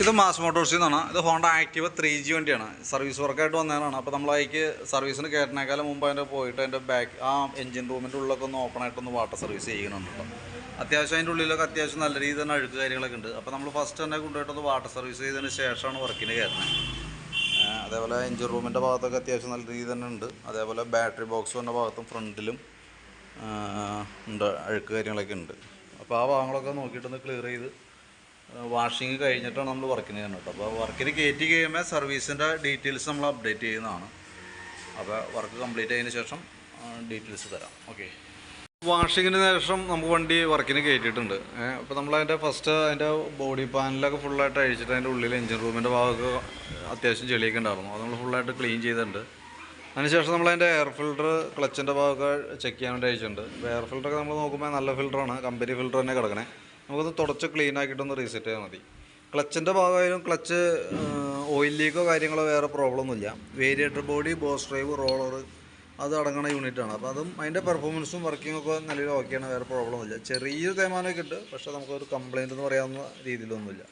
ഇത് മാസ് മോട്ടോഴ്സിൽ നിന്നാണ് ഇത് ഹോണ്ട ആക്റ്റീവ് ത്രീ ജി വണ്ടിയാണ്. സർവീസ് വർക്കായിട്ട് വന്നതാണ് അപ്പോൾ നമ്മൾ അതിക്ക് സർവീസിന് കയറ്റിനേക്കാളും മുമ്പ് അതിന്റെ പോയിട്ട് അതിന്റെ ബാക്ക് ആ എഞ്ചിൻ റൂമിന്റെ ഉള്ളിലൊക്കെ ഒന്ന് ഓപ്പൺ വാട്ടർ സർവീസ് ചെയ്യുന്നുണ്ട് അത്യാവശ്യം അതിന്റെ ഉള്ളിലൊക്കെ അത്യാവശ്യം നല്ല രീതിയിൽ തന്നെ അഴുക്ക് കാര്യങ്ങളൊക്കെ ഉണ്ട്. അപ്പോൾ നമ്മൾ ഫസ്റ്റ് തന്നെ കൊണ്ടുപോയിട്ടൊന്ന് വാട്ടർ സർവീസ് ചെയ്തതിന് ശേഷമാണ് വർക്കിന് കയറുന്നത് അതേപോലെ എഞ്ചിൻ റൂമിന്റെ ഭാഗത്തൊക്കെ അത്യാവശ്യം നല്ല രീതിയിൽ തന്നെ ഉണ്ട്. അതേപോലെ ബാറ്ററി ബോക്സ് വന്ന ഭാഗത്തും ഫ്രണ്ടിലും ഉണ്ട് അഴുക്ക് കാര്യങ്ങളൊക്കെ ഉണ്ട്. അപ്പോൾ ആ ഭാഗങ്ങളൊക്കെ നോക്കിയിട്ടൊന്ന് ക്ലിയർ ചെയ്ത് വാഷിങ് കഴിഞ്ഞിട്ടാണ് നമ്മൾ വർക്കിന് ചെയ്യുന്നത് അപ്പോൾ വർക്കിന് കയറ്റി കഴിയുമ്പോൾ സർവീസിന്റെ ഡീറ്റെയിൽസ് നമ്മൾ അപ്ഡേറ്റ് ചെയ്യുന്നതാണ്. അപ്പോൾ വർക്ക് കംപ്ലീറ്റ് ആയതിന് ശേഷം ഡീറ്റെയിൽസ് തരാം. ഓക്കെ വാഷിങ്ങിന് ശേഷം നമുക്ക് വണ്ടി വർക്കിന് കയറ്റിയിട്ടുണ്ട്. അപ്പോൾ നമ്മൾ അതിന്റെ ഫസ്റ്റ് അതിന്റെ ബോഡി പാനലൊക്കെ ഫുള്ളായിട്ട് അഴിച്ചിട്ട് അതിന്റെ ഉള്ളിൽ എഞ്ചിൻ റൂമിന്റെ ഭാഗമൊക്കെ അത്യാവശ്യം ചെളിയൊക്കെ ഉണ്ടായിരുന്നു. അത് നമ്മൾ ഫുള്ളായിട്ട് ക്ലീൻ ചെയ്തിട്ടുണ്ട്. അതിനുശേഷം നമ്മൾ അതിന്റെ എയർ ഫിൽറ്റർ ക്ലച്ചിന്റെ ഭാഗമൊക്കെ ചെക്ക് ചെയ്യാൻ വേണ്ടി അയച്ചിട്ടുണ്ട് എയർ ഫിൽറ്ററൊക്കെ നമ്മൾ നോക്കുമ്പോൾ നല്ല ഫിൽറ്ററാണ് കമ്പനി ഫിൽറ്റർ തന്നെ കിടക്കണേ. നമുക്കൊന്ന് തുടച്ച് ക്ലീൻ ആക്കിയിട്ടൊന്ന് റീസെറ്റ് ചെയ്താൽ മതി. ക്ലച്ചിന്റെ ഭാഗമായാലും ക്ലച്ച് ഓയിൽ ലീക്കോ കാര്യങ്ങളോ വേറെ പ്രോബ്ലം ഒന്നുമില്ല. Variator body boss drive roller അത് അടങ്ങണ യൂണിറ്റാണ് അപ്പോൾ അതും അതിന്റെ പെർഫോമൻസും വർക്കിംഗ് ഒക്കെ നല്ല ഓക്കെയാണ് വേറെ പ്രോബ്ലം ഒന്നുമില്ല. ചെറിയൊരു തേമാനമൊക്കെ ഉണ്ട് പക്ഷേ നമുക്കൊരു കംപ്ലയിന്റ് എന്ന് പറയാവുന്ന രീതിയിലൊന്നുമില്ല.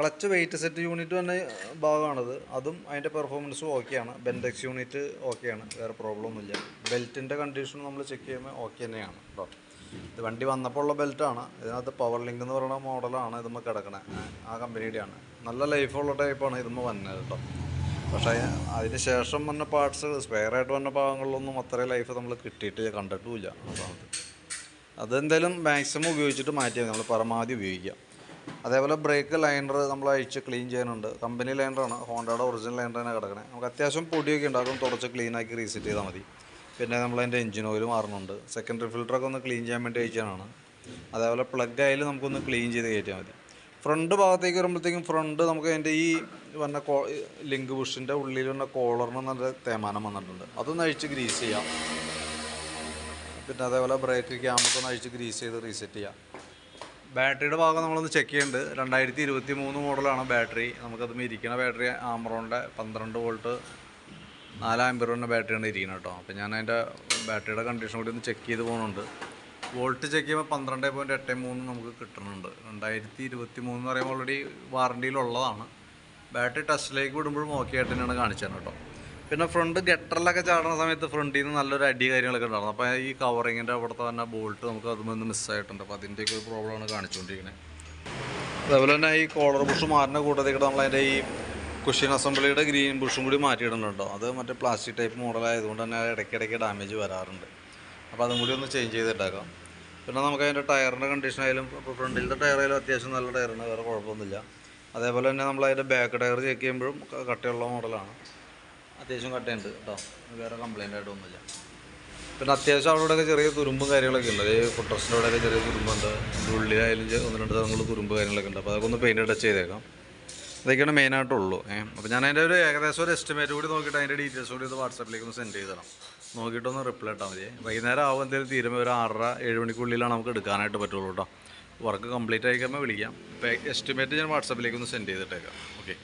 ക്ലച്ച് വെയിറ്റ് സെറ്റ് യൂണിറ്റ് തന്നെ ഭാഗമാണത്. അതും അതിന്റെ പെർഫോമൻസും ഓക്കെയാണ് ബെൻഡെക്സ് യൂണിറ്റ് ഓക്കെയാണ് വേറെ പ്രോബ്ലം ഒന്നുമില്ല. ബെൽറ്റിന്റെ കണ്ടീഷൻ നമ്മൾ ചെക്ക് ചെയ്യുമ്പോൾ ഓക്കെ തന്നെയാണ്. കേട്ടോ ഇത് വണ്ടി വന്നപ്പോൾ ഉള്ള ബെൽറ്റാണ് ഇതിനകത്ത് പവർ ലിങ്ക് എന്ന് പറയുന്ന മോഡലാണ് ഇതുമ്പോൾ കിടക്കണേ. ആ കമ്പനിയുടെയാണ്. നല്ല ലൈഫുള്ള ടൈപ്പാണ് ഇതുമ്പോൾ വന്നത് കേട്ടോ. പക്ഷേ അതിന് ശേഷം വന്ന പാർട്സ് സ്പെയർ ആയിട്ട് വന്ന ഭാഗങ്ങളിലൊന്നും അത്രയും ലൈഫ് നമ്മൾ കിട്ടിയിട്ട് കണ്ടിട്ടുമില്ല. അതാണ് അതെന്തായാലും മാക്സിമം ഉപയോഗിച്ചിട്ട് മാറ്റിയാൽ നമ്മൾ പരമാവധി ഉപയോഗിക്കാം. അതേപോലെ ബ്രേക്ക് ലൈനർ നമ്മൾ അഴിച്ച് ക്ലീൻ ചെയ്യാനുണ്ട്. കമ്പനി ലൈനറാണ് ഹോണ്ടയുടെ ഒറിജിനൽ തന്നെ കിടക്കണേ. നമുക്ക് അത്യാവശ്യം പൊടിയൊക്കെ ഉണ്ടാകും. തുടച്ച് ക്ലീനാക്കി റീസെറ്റ് ചെയ്താൽ മതി. പിന്നെ നമ്മൾ അതിന്റെ എഞ്ചിൻ ഓയിൽ മാറുന്നുണ്ട് സെക്കൻഡറി ഫിൽറ്ററൊക്കെ ഒന്ന് ക്ലീൻ ചെയ്യാൻ വേണ്ടി അയച്ചാണ് അതേപോലെ പ്ലഗ് ആയാലും നമുക്കൊന്ന് ക്ലീൻ ചെയ്ത് കയറ്റിയാൽ മതി. ഫ്രണ്ട് ഭാഗത്തേക്ക് വരുമ്പോഴത്തേക്കും ഫ്രണ്ട് നമുക്ക് അതിന്റെ ഈ വന്ന കോ ലിങ്ക് ബുഷിന്റെ ഉള്ളിൽ വന്ന കോളറിന് നല്ല തേമാനം വന്നിട്ടുണ്ട്. അതൊന്ന് അഴിച്ച് ഗ്രീസ് ചെയ്യാം. പിന്നെ അതേപോലെ ബ്രേക്ക് ക്യാമൊക്കെ ഒന്ന് അഴിച്ച് ഗ്രീസ് ചെയ്ത് റീസെറ്റ് ചെയ്യാം. ബാറ്ററിയുടെ ഭാഗം നമ്മളൊന്ന് ചെക്ക് ചെയ്യുന്നുണ്ട് രണ്ടായിരത്തി ഇരുപത്തി മൂന്ന് മോഡലാണ് ബാറ്ററി നമുക്കത് ഇരിക്കുന്ന ബാറ്ററി ആമറോണിന്റെ പന്ത്രണ്ട് വോൾട്ട് നാല് ആമ്പറിന്റെ ബാറ്ററിയാണ് ഇരിക്കുന്നത് കേട്ടോ. അപ്പോൾ ഞാൻ അതിന്റെ ബാറ്ററിയുടെ കണ്ടീഷൻ കൂടി ഒന്ന് ചെക്ക് ചെയ്ത് പോകുന്നുണ്ട് വോൾട്ട് ചെക്ക് ചെയ്യുമ്പോൾ പന്ത്രണ്ട് പോയിന്റ് എട്ട് മൂന്ന് നമുക്ക് കിട്ടുന്നുണ്ട് രണ്ടായിരത്തി ഇരുപത്തി മൂന്ന് എന്ന് പറയുമ്പോൾ ഓൾറെഡി വാറണ്ടിയിലുള്ളതാണ് ബാറ്ററി ടെസ്റ്റിലേക്ക് വിടുമ്പോഴും ഓക്കെ ആയിട്ട് തന്നെയാണ് കാണിച്ചത് കേട്ടോ. പിന്നെ ഫ്രണ്ട് ഗട്ടറിലൊക്കെ ചാടുന്ന സമയത്ത് ഫ്രണ്ടിൽ നിന്ന് നല്ലൊരു അടി കാര്യങ്ങളൊക്കെ ഉണ്ടായിരുന്നു. അപ്പോൾ ഈ കവറിങ്ങിന്റെ അവിടുത്തെ തന്നെ ബോൾട്ട് നമുക്ക് അതിൽ ഒന്ന് മിസ്സായിട്ടുണ്ട് അപ്പോൾ അതിന്റെയൊക്കെ ഒരു പ്രോബ്ലമാണ് കാണിച്ചുകൊണ്ടിരിക്കുന്നത്. അതേപോലെ തന്നെ ഈ കോളർ ബുഷ് മാറിന്റെ കൂട്ടത്തിൽ നമ്മൾ അതിന്റെ ഈ കുഷ്യൻ അസംബ്ലിയുടെ ഗ്രീൻ ബുഷും കൂടി മാറ്റിയിടുന്നുണ്ടോ. അത് മറ്റേ പ്ലാസ്റ്റിക് ടൈപ്പ് മോഡലായതുകൊണ്ട് തന്നെ ഇടയ്ക്കിടയ്ക്ക് ഡാമേജ് വരാറുണ്ട്. അപ്പോൾ അതും കൂടി ഒന്ന് ചേഞ്ച് ചെയ്തിട്ടേക്കാം. പിന്നെ നമുക്ക് അതിന്റെ ടയറിന്റെ കണ്ടീഷൻ ആയാലും ഇപ്പോൾ ഫ്രണ്ടിലത്തെ ടയറായാലും അത്യാവശ്യം നല്ല ടയറാണ് വേറെ കുഴപ്പമൊന്നുമില്ല. അതേപോലെ തന്നെ നമ്മൾ അതിന്റെ ബാക്ക് ടയർ ചെക്ക് ചെയ്യുമ്പോഴും കട്ടിയുള്ള മോഡലാണ് അത്യാവശ്യം കട്ടയുണ്ട് കേട്ടോ. വേറെ കംപ്ലൈന്റ് ആയിട്ടൊന്നുമില്ല പിന്നെ അത്യാവശ്യം അവിടെയൊക്കെ ചെറിയ തുരുമ്പും കാര്യങ്ങളൊക്കെ ഉണ്ട്. അതായത് ഫുട്ടസിന്റെ അവിടെയൊക്കെ ചെറിയ തുരുമ്പുണ്ട്. ഉള്ളിലായാലും ഒന്ന് രണ്ട് സ്ഥലങ്ങളിൽ തുരുമ്പ് കാര്യങ്ങളൊക്കെ ഉണ്ട്. അപ്പോൾ അതൊക്കെ ഒന്ന് പെയിന്റ് ടച്ച് ചെയ്തേക്കാം ഇതൊക്കെയാണ് മെയിനായിട്ടുള്ളൂ ഏഹ് അപ്പോൾ ഞാൻ അതിന്റെ ഒരു ഏകദേശം ഒരു എസ്റ്റിമേറ്റ് കൂടി നോക്കിയിട്ട് അതിന്റെ ഡീറ്റെയിൽസ് കൂടി ഇത് വാട്സാപ്പിലേക്ക് ഒന്ന് സെൻഡ് ചെയ്ത് തരാം. നോക്കിയിട്ടൊന്ന് റിപ്ലൈ ഇട്ടാൽ മതി. വൈകുന്നേരം ആവും എന്തെങ്കിലും തീരുമ്പോൾ ഒരു ആറര ഏഴ് മണിക്കുള്ളിലാണ് നമുക്ക് എടുക്കാനായിട്ട് പറ്റുള്ളൂ കേട്ടോ വർക്ക് കംപ്ലീറ്റ് ആയി കഴിയുമ്പോൾ വിളിക്കാം. എസ്റ്റിമേറ്റ് ഞാൻ വാട്സാപ്പിലേക്ക് ഒന്ന് സെൻഡ് ചെയ്തിട്ടേക്കാം. ഓക്കെ